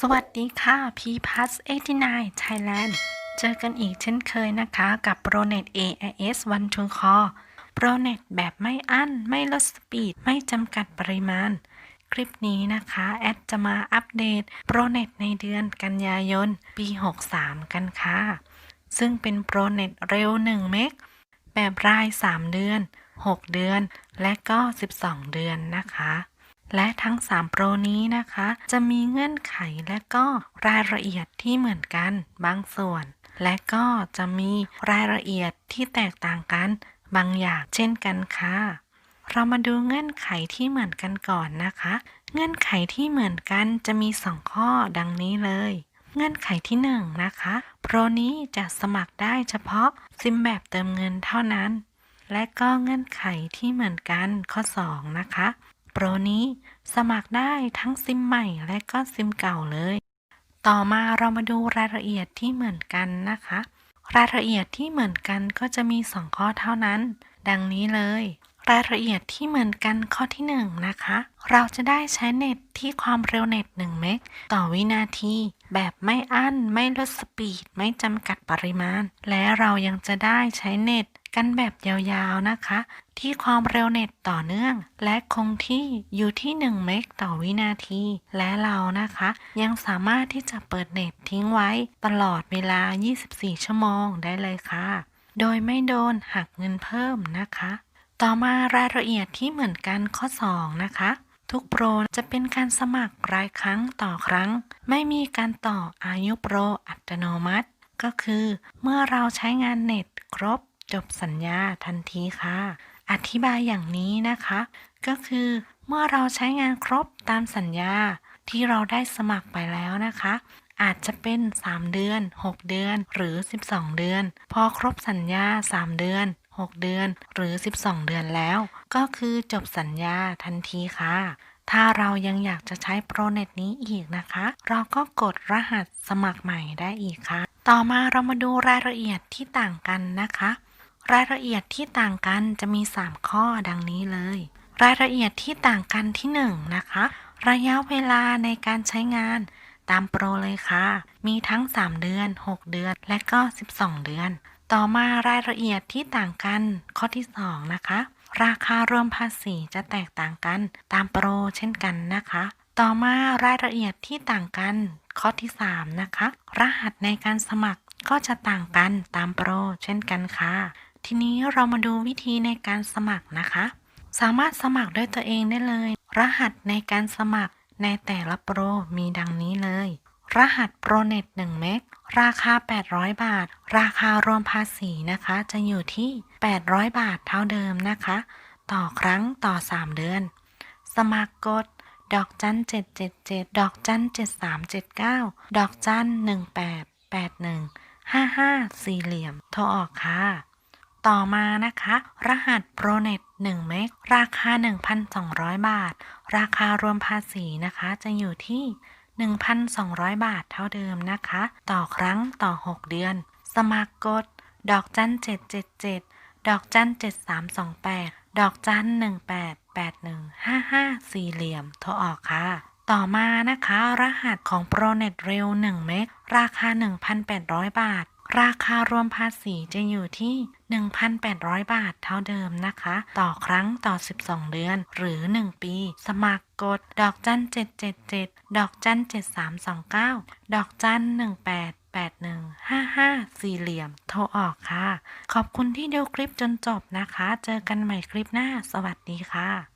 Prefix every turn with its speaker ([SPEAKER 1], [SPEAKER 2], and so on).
[SPEAKER 1] สวัสดีค่ะ P Plus 89 Thailand เจอกันอีกเช่นเคยนะคะกับ ProNet AIS One to Call ProNet แบบไม่อั้น ไม่ลดสปีด ไม่จำกัดปริมาณ คลิปนี้นะคะ แอดจะมาอัปเดต ProNet ในเดือนกันยายน ปี 63 กันค่ะ ซึ่งเป็น ProNet เร็ว 1 เมก แบบราย 3 เดือน 6 เดือน และก็ 12 เดือนนะคะ และทั้ง 3 โปรนี้นะคะ จะมีเงื่อนไขและก็รายละเอียดที่เหมือนกันบางส่วน และก็จะมีรายละเอียดที่แตกต่างกันบางอย่างเช่นกันค่ะ เรามาดูเงื่อนไขที่เหมือนกันก่อนนะคะ เงื่อนไขที่เหมือนกันจะมี 2 ข้อดังนี้เลย เงื่อนไขที่ 1 นะคะ โปรนี้จะสมัครได้เฉพาะซิมแบบเติมเงินเท่านั้นและก็เงื่อนไขที่เหมือนกันข้อ 2 นะคะ ปรนี้สมัครได้ทั้งซิมใหม่และก็ซิมเก่าเลย ต่อมาเรามาดูรายละเอียดที่เหมือนกันนะคะ รายละเอียดที่เหมือนกันก็จะมี 2 ข้อเท่านั้น ดังนี้เลย รายละเอียดที่เหมือนกันข้อที่ 1 นะคะ เราจะได้ใช้เน็ตที่ความเร็วเน็ต 1 เมกต่อวินาทีแบบไม่อั้น ไม่ลดสปีด ไม่จำกัดปริมาณ และเรายังจะได้ใช้เน็ต กันแบบยาวๆนะคะ ที่ความเร็วเน็ตต่อเนื่อง และคงที่อยู่ที่ 1 เมกต่อวินาที และเรานะคะ ยังสามารถที่จะเปิดเน็ตทิ้งไว้ตลอดเวลา 24 ชั่วโมงได้เลยค่ะ โดยไม่โดนหักเงินเพิ่มนะคะ ต่อมารายละเอียดที่เหมือนกันข้อ 2 นะคะทุกโปรจะเป็นการสมัครรายครั้งต่อครั้ง ไม่มีการต่ออายุโปรอัตโนมัติ ก็คือเมื่อเราใช้งานเน็ตครบ จบสัญญาทันทีค่ะ อธิบายอย่างนี้นะคะ ก็คือเมื่อเราใช้งานครบตามสัญญาที่เราได้สมัครไปแล้วนะคะ อาจจะเป็น 3 เดือน 6 เดือน หรือ 12 เดือน พอครบสัญญา 3 เดือน 6 เดือน หรือ 12 เดือนแล้ว ก็คือจบสัญญาทันทีค่ะ ถ้าเรายังอยากจะใช้โปรเน็ตนี้อีกนะคะ เราก็กดรหัสสมัครใหม่ได้อีกค่ะ ต่อมาเรามาดูรายละเอียดที่ต่างกันนะคะ รายละเอียดที่ต่างกันจะมี 3 ข้อดังนี้เลย รายละเอียดที่ต่างกันที่ 1 นะคะ ระยะเวลาในการใช้งานตามโปรเลยค่ะ มีทั้ง 3 เดือน 6 เดือน และก็ 12 เดือน ต่อมารายละเอียดที่ต่างกัน ข้อที่ 2 นะคะ ราคารวมภาษีจะแตกต่างกัน ตามโปรเช่นกันนะคะ ต่อมารายละเอียดที่ต่างกัน ข้อที่ 3 นะคะ รหัสในการสมัครก็จะต่างกันตามโปรเช่นกันค่ะ ทีนี้เรามาดูวิธีในการสมัครนะคะ สามารถสมัครด้วยตัวเองได้เลย รหัสในการสมัครในแต่ละโปรมีดังนี้เลย รหัสโปรเน็ต1เมกราคา 800 บาท ราคารวมภาษีนะคะ จะอยู่ที่ 800 บาทเท่าเดิมนะคะ ต่อครั้งต่อ 3 เดือน สมัครกดดอกจัน777 ดอกจัน7379 ดอกจัน1881 55 สี่เหลี่ยม โทรออกค่ะ ต่อมานะคะ รหัส ProNet 1 เมกราคา 1,200 บาท ราคารวมภาษีนะคะ จะอยู่ที่ 1,200 บาทเท่าเดิมนะคะ ต่อครั้งต่อ 6 เดือน สมัครกด ดอกจัน 777 ดอกจัน 7328 ดอกจัน 188155 สี่เหลี่ยม โทรออกค่ะ ต่อมานะคะ รหัสของ ProNet เร็ว 1 เมกราคา 1,800 บาท ราคารวมภาษีจะอยู่ที่ 1,800 บาทเท่าเดิมนะคะ ต่อครั้งต่อ 12 เดือน หรือ 1 ปี สมัครกด ดอกจัน 777 ดอกจัน 7329 ดอกจัน 188155 สี่เหลี่ยม โทรออกค่ะ ขอบคุณที่ดูคลิปจนจบนะคะ เจอกันใหม่คลิปหน้า สวัสดีค่ะ